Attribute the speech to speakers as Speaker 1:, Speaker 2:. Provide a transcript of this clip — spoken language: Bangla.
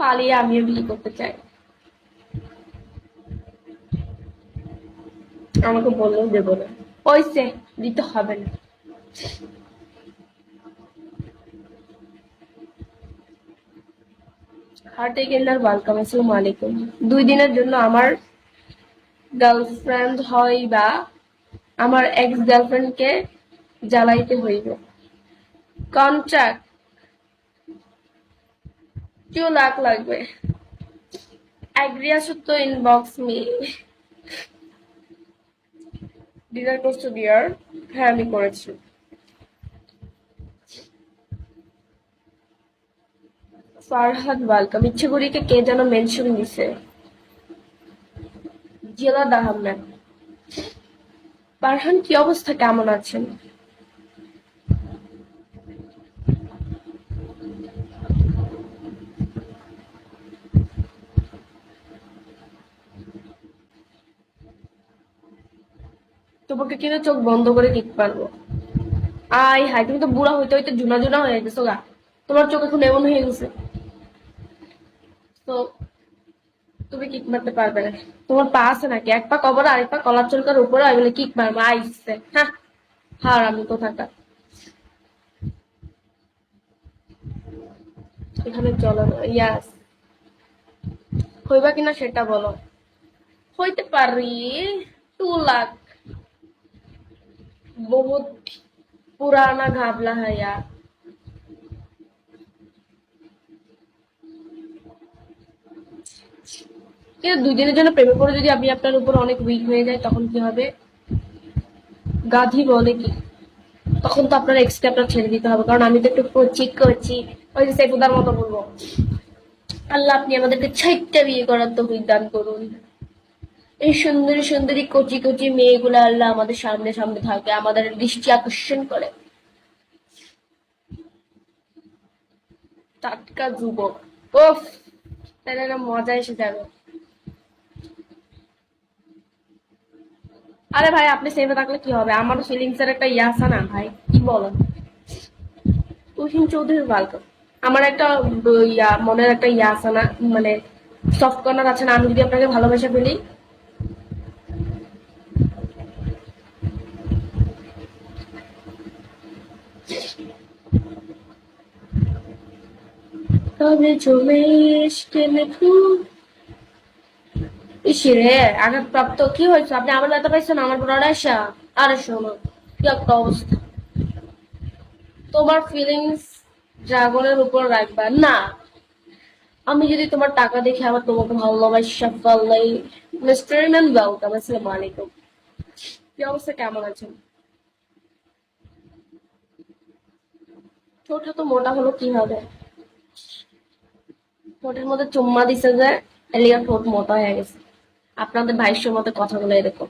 Speaker 1: পালিয়ে আমিও বিয়ে করতে চাই। আমাকে বললেও দেবো না। ওইসে দিতে হবে না। হার্ট এগেন্ডার ওয়েলকাম আসসালামু আলাইকুম। দুই দিনের জন্য আমার গার্লফ্রেন্ড হয় বা আমার এক্স গার্লফ্রেন্ডকে জ্বালাইতে হইব। কন্ট্রাক্ট টু লাখ লাগবে। অ্যাগ্রিয়া সত্য ইনবক্স মি ডিনার করছ ডিয়ার হ্যাঁ আমি করেছি। ফারহাদ ওয়েলকাম ইচ্ছেগুড়িকে কে যেন মেনশন দিছে? জিলাদ আহমেদ। ফারহান, কি অবস্থা? কেমন আছেন? তোমাকে কিনা চোখ বন্ধ করে দিতে পারব। আই হাই তুমি তো বুড়া হইতে হইতে জুনা জুনা হয়ে গেছো গা। তোমার চোখ এখন এমন হয়ে গেছে। তো, তুমি কিক মারতে পারবে না। তোমার পা আছে নাকি? এক পা কবর, আরেক পা কলার চুলকার উপরে, আমি বলে কিক মারবো। আইসছে হ্যাঁ হার আমি কোথাকার। এখানে চলো না, ইয়াস। হইবা কিনা সেটা বলো। হইতে পারি, টু লাখ। बहुत पुराना घाबला है यार কিন্তু দুই দিনের জন্য প্রেমে পড়ে যদি আমি আপনার উপর অনেক উইক হয়ে যায় তখন কি হবে গাধি বলে কি তখন তো আপনার এক্সট্রা আপনার ছেড়ে দিতে হবে কারণ আমি তো একটু কচি কচি ওই যে সেফুদার মতো বলবো আল্লাহ আপনি আমাদেরকে ছাইটটা বিয়ে করার তো দান করুন এই সুন্দরী সুন্দরী কচি কচি মেয়েগুলো আল্লাহ আমাদের সামনে সামনে থাকে, আমাদের দৃষ্টি আকর্ষণ করে। টাটকা যুবক। ওফ তাহলে মজা এসে যাবে। আরে ভাই, আপনি সেভে থাকলে কি হবে? আমারও ফিলিংস এর একটা ইয়ে না ভাই, কি বলেন তুহিন চৌধুরী ওয়েলকাম আমার একটা ইয়া, মনের একটা ইয়ে না মানে সফট কর্নার আছে না, আমি যদি আপনাকে ভালোবাসা ফেলি তবে ইসিরে আঘাতপ্রাপ্ত কি হয়েছে? আপনি আমার পাইছেন, আমার বড় আরে শোনো, কি একটা অবস্থা। তোমার ফিলিংস ড্রাগনের উপর রাখবা। না, আমি যদি তোমার টাকা দেখে আবার তোমাকে ভালোবাসা পারলাই মিস্টার ম্যান ওয়েলকাম আসসালামু আলাইকুম। কি অবস্থা, কেমন আছেন? ছোট তো মোটা হলো, কি হবে? ঠোঁটের মধ্যে চুম্মা দিছে যে এলিয়া ঠোঁট মোটা হয়ে গেছে। আপনাদের ভাইয়ের মতো কথা বলে এরকম